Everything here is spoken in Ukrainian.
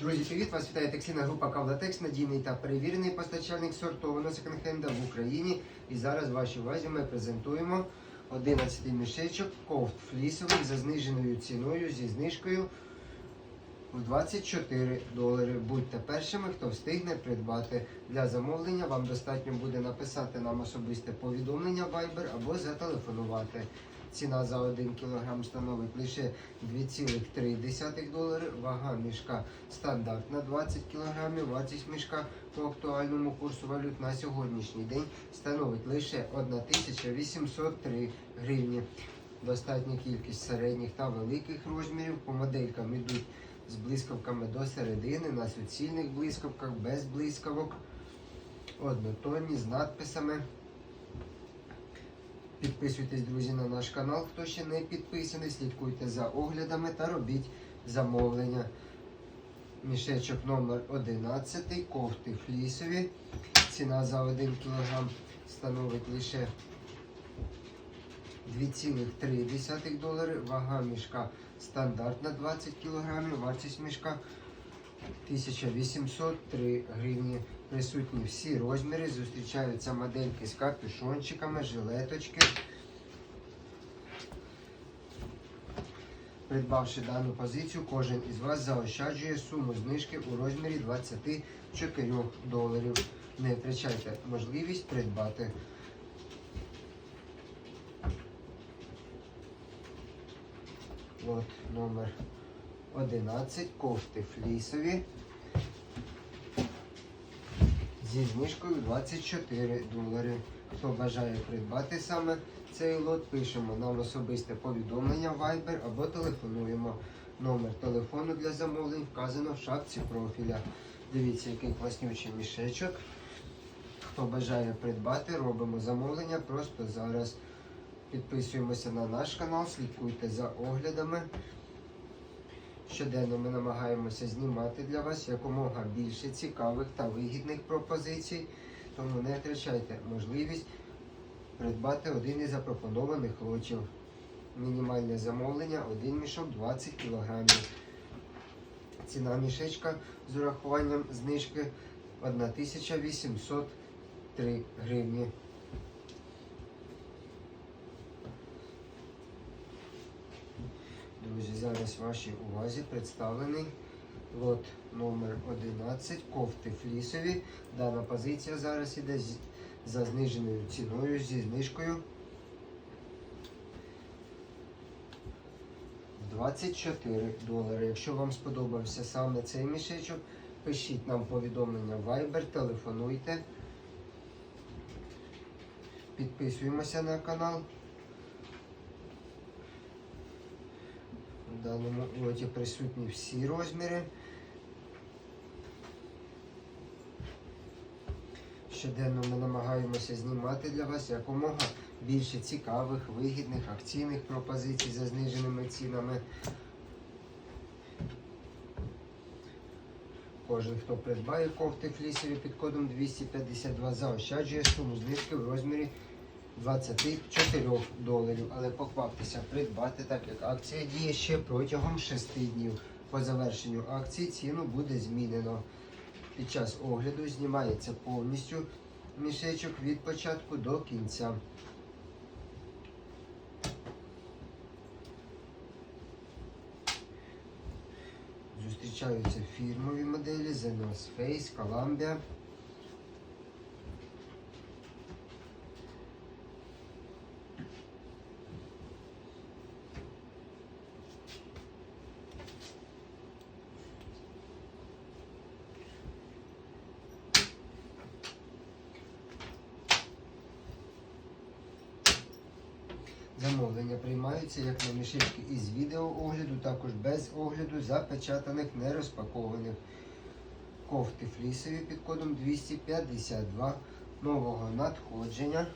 Друзі, привіт! Вас вітає текстильна група Кавлатекс, надійний та перевірений постачальник сортованого секонд-хенда в Україні. І зараз вашій увазі ми презентуємо 11 мішечок кофт флісових за зниженою ціною зі знижкою в 24 долари. Будьте першими, хто встигне придбати. Для замовлення вам достатньо буде написати нам особисте повідомлення Viber або зателефонувати. Ціна за 1 кг становить лише 2,3 долари. Вага мішка стандартна 20 кг. Вартість мішка по актуальному курсу валют на сьогоднішній день становить лише 1803 гривні. Достатня кількість середніх та великих розмірів. По моделькам йдуть з блискавками до середини, на суцільних блискавках, без блискавок, однотонні з надписами. Підписуйтесь, друзі, на наш канал, хто ще не підписаний, слідкуйте за оглядами та робіть замовлення. Мішечок номер 11 кофти флісові. Ціна за 1 кг становить лише 2,3 долари. Вага мішка стандартна 20 кг. Вартість мішка 1803 гривні. Присутні всі розміри. Зустрічаються модельки з капюшончиками, жилеточки. Придбавши дану позицію, кожен із вас заощаджує суму знижки у розмірі 24 доларів. Не втрачайте можливість придбати. От номер 11 кофти флісові зі знижкою 24 долари. Хто бажає придбати саме цей лот, пишемо нам особисте повідомлення Viber або телефонуємо. Номер телефону для замовлень вказано в шапці профіля. Дивіться, який класнючий мішечок. Хто бажає придбати, робимо замовлення просто зараз. Підписуємося на наш канал, слідкуйте за оглядами. Щоденно ми намагаємося знімати для вас якомога більше цікавих та вигідних пропозицій, тому не втрачайте можливість придбати один із запропонованих лотів. Мінімальне замовлення, один мішок 20 кг. Ціна мішечка з урахуванням знижки 1803 гривні. Друзі, зараз вашій увазі представлений лот номер 11 кофти флісові. Дана позиція зараз іде за зниженою ціною зі знижкою 24 долари. Якщо вам сподобався саме цей мішечок, пишіть нам повідомлення Viber, телефонуйте. Підписуємося на канал. В даному лоті присутні всі розміри. Щоденно ми намагаємося знімати для вас якомога більше цікавих, вигідних, акційних пропозицій за зниженими цінами. Кожен, хто придбає кофти флісові під кодом 252, заощаджує суму знижки в розмірі 24 доларів. Але покваптеся придбати, так як акція діє ще протягом 6 днів. По завершенню акції ціну буде змінено. Під час огляду знімається повністю мішечок від початку до кінця. Зустрічаються фірмові моделі North Face, Columbia. Замовлення приймаються як на мішечки із відеоогляду, також без огляду запечатаних, нерозпакованих. Кофти флісові під кодом 252 нового надходження.